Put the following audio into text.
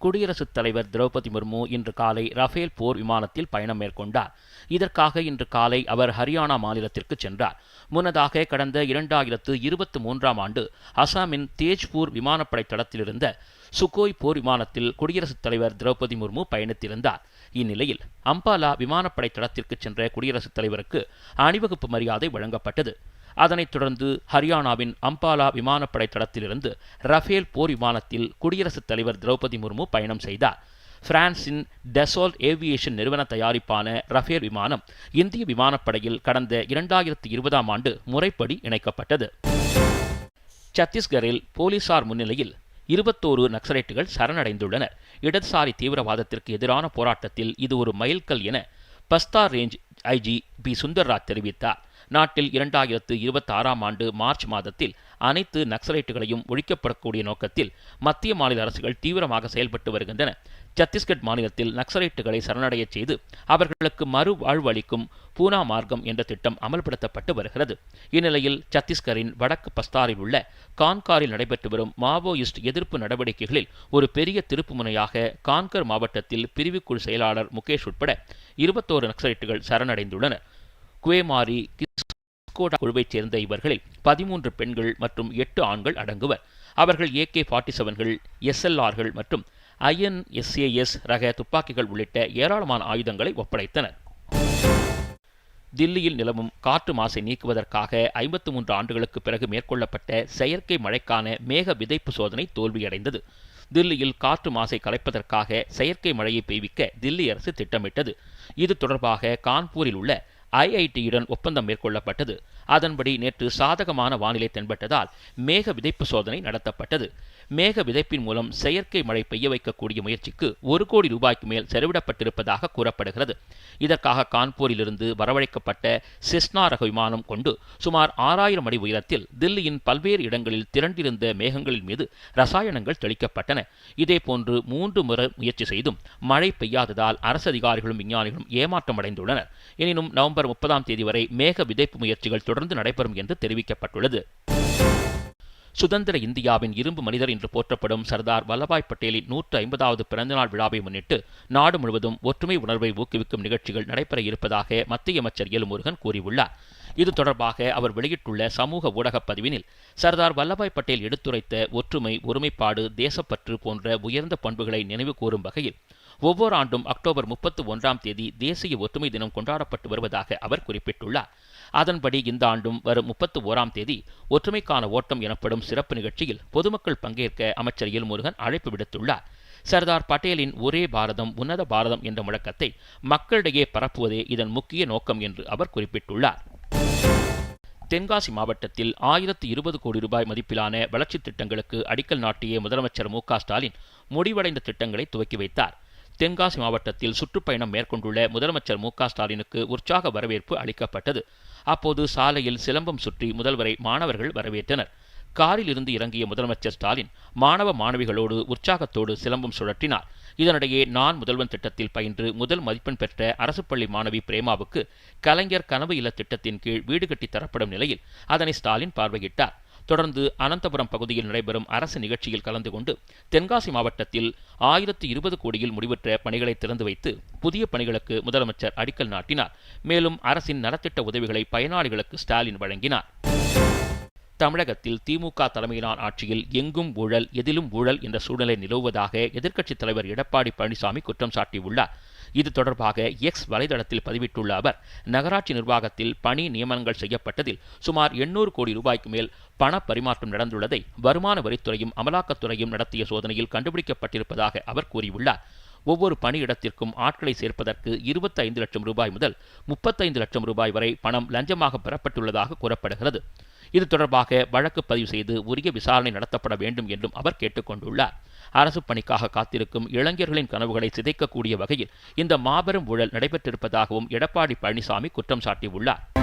குடியரசுத் தலைவர் திரௌபதி முர்மு இன்று காலை ரஃபேல் போர் விமானத்தில் பயணம் மேற்கொண்டார். இதற்காக இன்று காலை அவர் ஹரியானா மாநிலத்திற்கு சென்றார். முன்னதாக கடந்த இரண்டாயிரத்து இருபத்தி மூன்றாம் ஆண்டு அசாமின் தேஜ்பூர் விமானப்படை தளத்திலிருந்த சுகோய் போர் விமானத்தில் குடியரசுத் தலைவர் திரௌபதி முர்மு பயணித்திருந்தார். இந்நிலையில் அம்பாலா விமானப்படை தளத்திற்கு சென்ற குடியரசுத் தலைவருக்கு அணிவகுப்பு மரியாதை வழங்கப்பட்டது. அதனைத் தொடர்ந்து ஹரியானாவின் அம்பாலா விமானப்படை தளத்திலிருந்து ரஃபேல் போர் விமானத்தில் குடியரசுத் தலைவர் திரௌபதி முர்மு பயணம் செய்தார். பிரான்சின் டெசோல்ட் ஏவியேஷன் நிறுவன தயாரிப்பான ரஃபேல் விமானம் இந்திய விமானப்படையில் கடந்த இரண்டாயிரத்தி இருபதாம் ஆண்டு முறைப்படி இணைக்கப்பட்டது. சத்தீஸ்கரில் போலீசார் முன்னிலையில் இருபத்தோரு நக்சலைட்டுகள் சரணடைந்துள்ளனர். இடதுசாரி தீவிரவாதத்திற்கு எதிரான போராட்டத்தில் இது ஒரு மைல்கல் என Bastar range IG P Sundarraj தெரிவித்தார். நாட்டில் இரண்டாயிரத்து இருபத்தி ஆறாம் ஆண்டு மார்ச் மாதத்தில் அனைத்து நக்சலைட்டுகளையும் ஒழிக்கப்படக்கூடிய நோக்கத்தில் மத்திய மாநில அரசுகள் தீவிரமாக செயல்பட்டு வருகின்றன. சத்தீஸ்கட் மாநிலத்தில் நக்சலைட்டுகளை சரணடையச் செய்து அவர்களுக்கு மறு வாழ்வு அளிக்கும் பூனா மார்க்கம் என்ற திட்டம் அமல்படுத்தப்பட்டு வருகிறது. இந்நிலையில் சத்தீஸ்கரின் வடக்கு பஸ்தாரில் உள்ள கான்காரில் நடைபெற்று வரும் மாவோயிஸ்ட் எதிர்ப்பு நடவடிக்கைகளில் ஒரு பெரிய திருப்பு முனையாக கான்கர் மாவட்டத்தில் பிரிவுக்குழு செயலாளர் முகேஷ் உட்பட இருபத்தோரு நக்சலைட்டுகள் சரணடைந்துள்ளனர். குவேமாரி கிஸ்கோடா குழுவைச் சேர்ந்த இவர்களில் பதிமூன்று பெண்கள் மற்றும் எட்டு ஆண்கள் அடங்குவர். அவர்கள் ஏகே ஃபார்ட்டி செவன்கள் எஸ்எல்ஆர்கள் மற்றும் ஐஎன்எஸ்ஏஎஸ் ரக துப்பாக்கிகள் உள்ளிட்ட ஏராளமான ஆயுதங்களை ஒப்படைத்தனர். தில்லியில் நிலவும் காற்று மாசை நீக்குவதற்காக ஐம்பத்து மூன்று ஆண்டுகளுக்கு பிறகு மேற்கொள்ளப்பட்ட செயற்கை மழைக்கான மேக விதைப்பு சோதனை தோல்வியடைந்தது. தில்லியில் காற்று மாசை கலைப்பதற்காக செயற்கை மழையை பெய்விக்க தில்லி அரசு திட்டமிட்டது. இது தொடர்பாக கான்பூரில் உள்ள ஐஐடியுடன் ஒப்பந்தம் மேற்கொள்ளப்பட்டது. அதன்படி நேற்று சாதகமான வானிலை தென்பட்டதால் மேக விதைப்பு சோதனை நடத்தப்பட்டது. மேக விதைப்பின் மூலம் செயற்கை மழை பெய்ய வைக்கக்கூடிய முயற்சிக்கு ஒரு கோடி ரூபாய்க்கு மேல் செலவிடப்பட்டிருப்பதாக கூறப்படுகிறது. இதற்காக கான்பூரிலிருந்து வரவழைக்கப்பட்ட செஸ்னா ரக விமானம் கொண்டு சுமார் ஆறாயிரம் அடி உயரத்தில் தில்லியின் பல்வேறு இடங்களில் திரண்டிருந்த மேகங்களின் மீது ரசாயனங்கள் தெளிக்கப்பட்டன. இதேபோன்று மூன்று முறை முயற்சி செய்தும் மழை பெய்யாததால் அரசு அதிகாரிகளும் விஞ்ஞானிகளும் ஏமாற்றமடைந்துள்ளனர். எனினும் நவம்பர் நவம்பர் முப்பதாம் தேதி வரை மேக விதைப்பு முயற்சிகள் தொடர்ந்து நடைபெறும் என்று தெரிவிக்கப்பட்டுள்ளது. சுதந்திர இந்தியாவின் இரும்பு மனிதர் என்று போற்றப்படும் சர்தார் வல்லபாய் பட்டேலின் நூற்று ஐம்பதாவது பிறந்தநாள் விழாவை முன்னிட்டு நாடு முழுவதும் ஒற்றுமை உணர்வை ஊக்குவிக்கும் நிகழ்ச்சிகள் நடைபெற இருப்பதாக மத்திய அமைச்சர் எல். கூறியுள்ளார். இது தொடர்பாக அவர் வெளியிட்டுள்ள சமூக ஊடகப் பதிவினில் சர்தார் வல்லபாய் பட்டேல் எடுத்துரைத்த ஒற்றுமை ஒருமைப்பாடு தேசப்பற்று போன்ற உயர்ந்த பண்புகளை நினைவு கூறும் வகையில் ஒவ்வொரு ஆண்டும் அக்டோபர் முப்பத்து ஒன்றாம் தேதி தேசிய ஒற்றுமை தினம் கொண்டாடப்பட்டு வருவதாக அவர் குறிப்பிட்டுள்ளார். அதன்படி இந்த ஆண்டும் வரும் முப்பத்து ஓராம் தேதி ஒற்றுமைக்கான ஓட்டம் எனப்படும் சிறப்பு நிகழ்ச்சியில் பொதுமக்கள் பங்கேற்க அமைச்சர் எல் முருகன் அழைப்பு விடுத்துள்ளார். சர்தார் பட்டேலின் ஒரே பாரதம் உன்னத பாரதம் என்ற முழக்கத்தை மக்களிடையே பரப்புவதே இதன் முக்கிய நோக்கம் என்று அவர் குறிப்பிட்டுள்ளார். தென்காசி மாவட்டத்தில் ஆயிரத்து இருபது கோடி ரூபாய் மதிப்பிலான வளர்ச்சித் திட்டங்களுக்கு அடிக்கல் நாட்டிய முதலமைச்சர் மு ஸ்டாலின் முடிவடைந்த திட்டங்களை துவக்கி வைத்தார். தென்காசி மாவட்டத்தில் சுற்றுப்பயணம் மேற்கொண்டுள்ள முதலமைச்சர் மு ஸ்டாலினுக்கு உற்சாக வரவேற்பு அளிக்கப்பட்டது. அப்போது சாலையில் சிலம்பம் சுற்றி முதல்வரை மாணவர்கள் வரவேற்றனர். காரில் இருந்து இறங்கிய முதலமைச்சர் ஸ்டாலின் மாணவ மாணவிகளோடு உற்சாகத்தோடு சிலம்பம் சுழற்றினார். இதனிடையே நான் முதல்வன் திட்டத்தில் பயின்று முதல் மதிப்பெண் பெற்ற அரசு பள்ளி மாணவி பிரேமாவுக்கு கலைஞர் கனவு இல்ல திட்டத்தின் கீழ் வீடு கட்டித் தரப்படும் நிலையில் அதனை ஸ்டாலின் பார்வையிட்டார். தொடர்ந்து அனந்தபுரம் பகுதியில் நடைபெறும் அரசு நிகழ்ச்சியில் கலந்து கொண்டு தென்காசி மாவட்டத்தில் ஆயிரத்து இருபது கோடியில் முடிவுற்ற பணிகளை திறந்து வைத்து புதிய பணிகளுக்கு முதலமைச்சர் அடிக்கல் நாட்டினார். மேலும் அரசின் நலத்திட்ட உதவிகளை பயனாளிகளுக்கு ஸ்டாலின் வழங்கினார். தமிழகத்தில் திமுக தலைமையிலான ஆட்சியில் எங்கும் ஊழல் எதிலும் ஊழல் என்ற சூழ்நிலை நிலவுவதாக எதிர்க்கட்சித் தலைவர் எடப்பாடி பழனிசாமி குற்றம் சாட்டியுள்ளார். இது தொடர்பாக எக்ஸ் வலைதளத்தில் பதிவிட்டுள்ள அவர் நகராட்சி நிர்வாகத்தில் பணி நியமனங்கள் செய்யப்பட்டதில் சுமார் எண்ணூறு கோடி ரூபாய்க்கு மேல் பண பரிமாற்றம் நடந்துள்ளதை வருமான வரித்துறையும் அமலாக்கத்துறையும் நடத்திய சோதனையில் கண்டுபிடிக்கப்பட்டிருப்பதாக அவர் கூறியுள்ளார். ஒவ்வொரு பணியிடத்திற்கும் ஆட்களை சேர்ப்பதற்கு இருபத்தி ஐந்து லட்சம் ரூபாய் முதல் முப்பத்தைந்து லட்சம் ரூபாய் வரை பணம் லஞ்சமாக பெறப்பட்டுள்ளதாக கூறப்படுகிறது. இது தொடர்பாக வழக்கு பதிவு செய்து உரிய விசாரணை நடத்தப்பட வேண்டும் என்றும் அவர் கேட்டுக்கொண்டுள்ளார். அரசு பணிக்காக காத்திருக்கும் இளைஞர்களின் கனவுகளை சிதைக்கக்கூடிய வகையில் இந்த மாபெரும் ஊழல் நடைபெற்றிருப்பதாகவும் எடப்பாடி பழனிசாமி குற்றம் சாட்டியுள்ளார்.